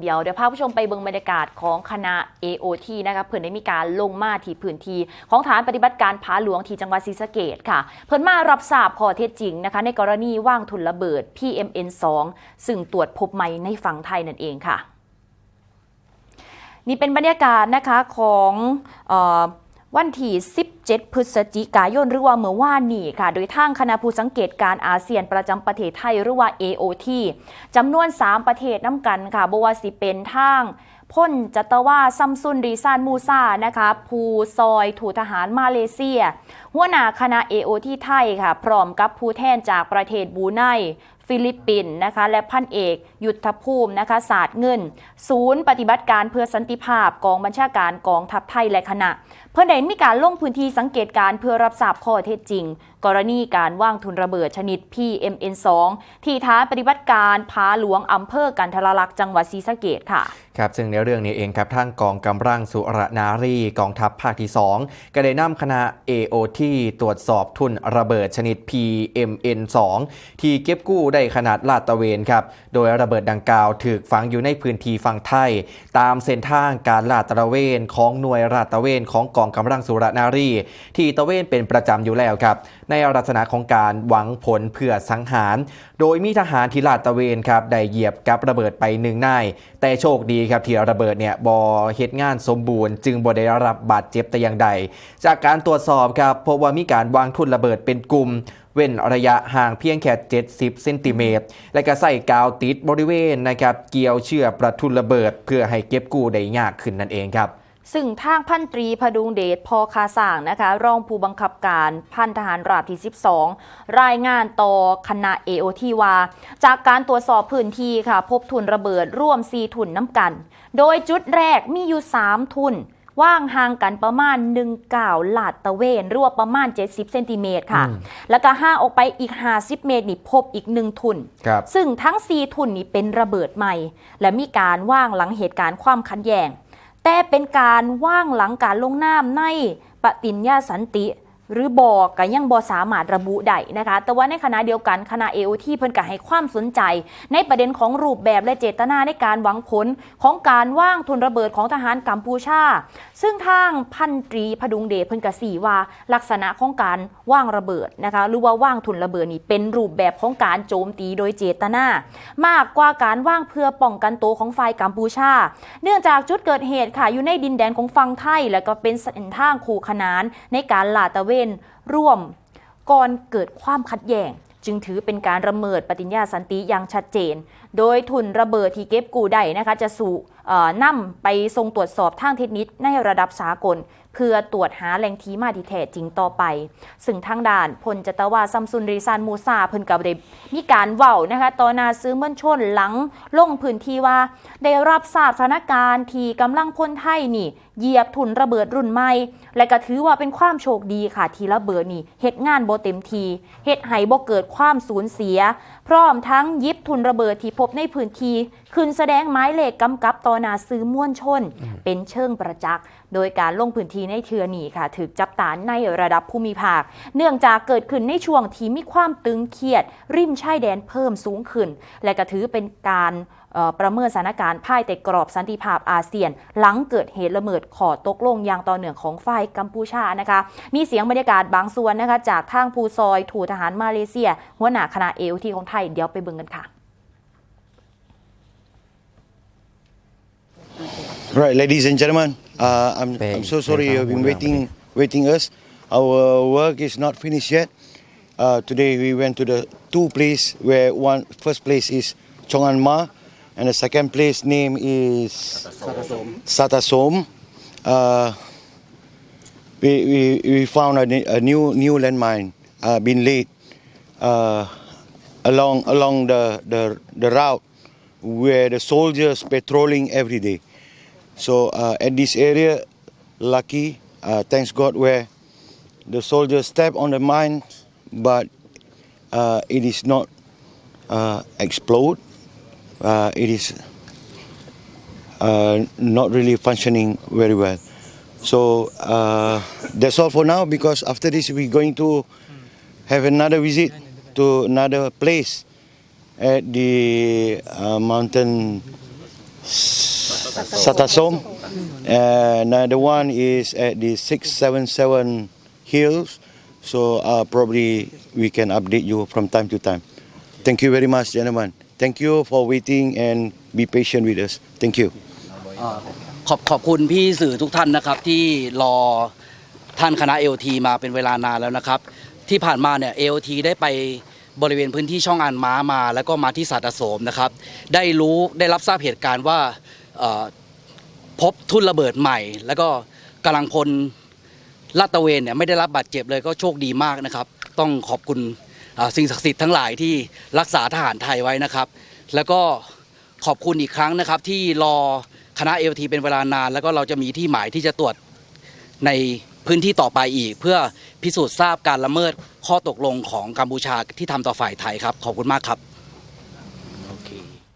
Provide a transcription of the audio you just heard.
เดียวเดี๋ยวพาผู้ชมไปเบิ่งบรรยากาศของคณะ AOT นะคะเพื่อนได้มีการลงมาที่พื้นที่ของฐานปฏิบัติการผาหลวงที่จังหวัดศรีสะเกดค่ะ เพื่อนมารับทราบข้อเท็จจริงนะคะ ในกรณีว่างทุนระเบิด PMN2 ซึ่งตรวจพบใหม่ในฝั่งไทยนั่นเองค่ะ นี่เป็นบรรยากาศนะคะของอ วันที่ 17 พฤศจิกายนหรือว่าเมื่อวานนี้ค่ะ โดยทางคณะผู้สังเกตการอาเซียนประจำประเทศไทยหรือว่า AOT จำนวน 3 ประเทศน้ำกันค่ะบว่าสิเป็นทางพ่นจัตวาซัมซุนรีซานมูซานะคะภูซอย ถูทหารมาเลเซีย หัวหน้าคณะ AOT ไทยค่ะ พร้อมกับผู้แทนจากประเทศบูไน ฟิลิปปินส์นะคะและพันเอก ยุทธภูมินะคะศาสตร์เงิน ศูนย์ปฏิบัติการเพื่อสันติภาพกองบัญชาการกองทัพไทยและคณะ เพื่อได้มีการลงพื้นที่สังเกตการณ์เพื่อรับทราบข้อเท็จจริงกรณีการว่างทุนระเบิดชนิด PMN2 ที่ฐานปฏิบัติการผาหลวงอำเภอกันทรลักษณ์จังหวัดศรีสะเกษค่ะครับซึ่งในเรื่องนี้เองครับทางกองกำลังสุรนารีกองทัพภาคที่ 2 ก็ได้นำคณะ AOT ตรวจสอบทุนระเบิดชนิด PMN2 ที่เก็บกู้ได้ขนาดลาดตะเวนครับ โดยระเบิดดังกล่าวถูกฝังอยู่ในพื้นที่ฝั่งไทย ตามเส้นทางการลาดตระเวนของหน่วยลาดตระเวนของกองกำลังสุรนารี ที่ตะเวนเป็นประจำอยู่แล้วครับในลักษณะของการหวังผลเพื่อสังหาร โดยมีทหารที่ลาดตะเวนครับได้เหยียบกับระเบิดไปหนึ่งนายแต่โชคดีครับที่ระเบิดเนี่ยบอเหตุงานสมบูรณ์ จึงบ่ได้รับบาดเจ็บแต่อย่างใด จากการตรวจสอบครับพบว่ามีการวางทุนระเบิดเป็นกลุ่มเว้นระยะห่างเพียงแค่ 70 เซนติเมตร และก็ใส่กาวติดบริเวณนะครับเกี่ยวเชื่อประทุนระเบิด เพื่อให้เก็บกู้ได้ยากขึ้นนั่นเองครับ ซึ่งทางพันตรีพดุงเดชพอคาสร้างนะคะรองผู้บังคับการพันทหารราบที่ 12 รายงานต่อคณะ AOT ว่า จากการตรวจสอบพื้นที่ค่ะ พบทุนระเบิดร่วม 4 ทุนน้ำกัน โดยจุดแรกมีอยู่ 3 ทุนว่างห่างกันประมาณ1ก่าวลาดตระเวนรั่วประมาณ 70เซนติเมตรค่ะอืมแล้วก็ห่างออกไปอีก 50 เมตรนี่พบอีก1ทุนครับซึ่งทั้ง 4 ทุนนี้เป็นระเบิดใหม่ และมีการว่างหลังเหตุการณ์ความขัดแย้ง แต่เป็นการว่างหลังการลงนามในปฏิญญาสันติ หรือบอกก็ยังบอสามารถระบุได้นะคะ แต่ว่าในขณะเดียวกันคณะ AOT เพิ่นก็ให้ความสนใจ ในประเด็นของรูปแบบและเจตนาในการหวังผลของการว่างทุนระเบิดของทหารกัมพูชา ซึ่งทางพันตรีพดุงเดชเพิ่นกสีว่า ลักษณะของการว่างระเบิดนะคะหรือว่าว่างทุนระเบิดนี่เป็นรูปแบบของการโจมตีโดยเจตนา มากกว่าการว่างเพื่อป้องกันตัวของฝ่ายกัมพูชา เนื่องจากจุดเกิดเหตุค่ะอยู่ในดินแดนของฝั่งไทย และก็เป็นเส้นทางคู่ขนานในการลาดตระเวนร่วมก่อนเกิดความขัดแย้งจึงถือเป็นการระเมิดปฏิญญาสันติอย่างชัดเจน โดยทุนระเบิดที่เก็บกู้ได้นะคะจะสู่นั่มไปทรงตรวจสอบทางเทคนิคในระดับสากล เพื่อตรวจหาแหล่งที่มาที่แท้จริงต่อไป ซึ่งทางด่านพลจตวาซัมซุนรีซานมูซาเพิ่นกับได้มีการเว้านะคะต่อนาซื้อมวลชนหลังลงพื้นที่ว่า ได้รับทราบสถานการณ์ที่กำลังพลไทยนี่เหยียบทุนระเบิดรุ่นใหม่ และก็ถือว่าเป็นความโชคดีค่ะที่ระเบิดนี่เฮ็ดงานบ่เต็มทีเฮ็ดให้บ่เกิดความสูญเสีย พร้อมทั้งยิบทุนระเบิดที่พบในพื้นที่ขึ้นแสดงหมายเลขกำกับต่อนาซื้อมวลชน เป็นเชิงประจักษ์ โดยการลงพื้นที่ในเทือนี้ค่ะถูกจับตาในระดับภูมิภาค เนื่องจากเกิดขึ้นในช่วงที่มีความตึงเครียด ริมชายแดนเพิ่มสูงขึ้น และก็ถือเป็นการประเมินสถานการณ์ภายใต้กรอบสันติภาพอาเซียน หลังเกิดเหตุละเมิดขอตกลงอย่างต่อเนื่องของฝ่ายกัมพูชานะคะ มีเสียงบรรยากาศบางส่วนนะคะ จากทางภูซอย ถูทหารมาเลเซีย หัวหน้าคณะเอวทีของไทย เดี๋ยวไปเบิ่งกันค่ะ Right, ladies and gentlemen, uh, I'm, I'm so sorry you've been waiting, waiting us. Our work is not finished yet. Uh, today we went to the two place where one first place is Chongan Ma, and the second place name is Satasom. Uh, we, we, we found a, a new new landmine uh, being laid uh, along along the, the the route where the soldiers patrolling every day. So uh, at this area, lucky, uh, thanks God, where the soldiers step on the mine, but uh, it is not uh, explode. Uh, it is uh, not really functioning very well. So that's all for now. Because after this, we're going to have another visit to another place at the mountain Satasom. And another one is at the 677 Hills. So uh, probably we can update you from time to time. Thank you very much, gentlemen. Thank you for waiting and be patient with us. Thank you. ขอบขอบคุณพี่สื่อทุกท่านนะครับที่รอท่านคณะ LT มาเป็นเวลานานแล้วนะครับ ที่ผ่านมาเนี่ย LT ได้ไปบริเวณพื้นที่ช่องอันม้ามา แล้วก็มาที่สัตอโสมนะครับ ได้รู้ได้รับทราบเหตุการณ์ว่า พบทุ่นระเบิดใหม่ แล้วก็กำลังพลลาดตระเวนเนี่ยไม่ได้รับบาดเจ็บเลยก็โชคดีมากนะครับ ต้องขอบคุณสิ่งศักดิ์สิทธิ์ทั้งหลายที่รักษาทหารไทยไว้นะครับ แล้วก็ขอบคุณอีกครั้งนะครับที่รอคณะ LT เป็นเวลานาน แล้วก็เราจะมีที่หมายที่จะตรวจในพื้นที่ต่อไปอีก เพื่อพิสูจน์ทราบการละเมิดข้อตกลงของกัมพูชาที่ทำต่อฝ่ายไทยครับ ขอบคุณมากครับ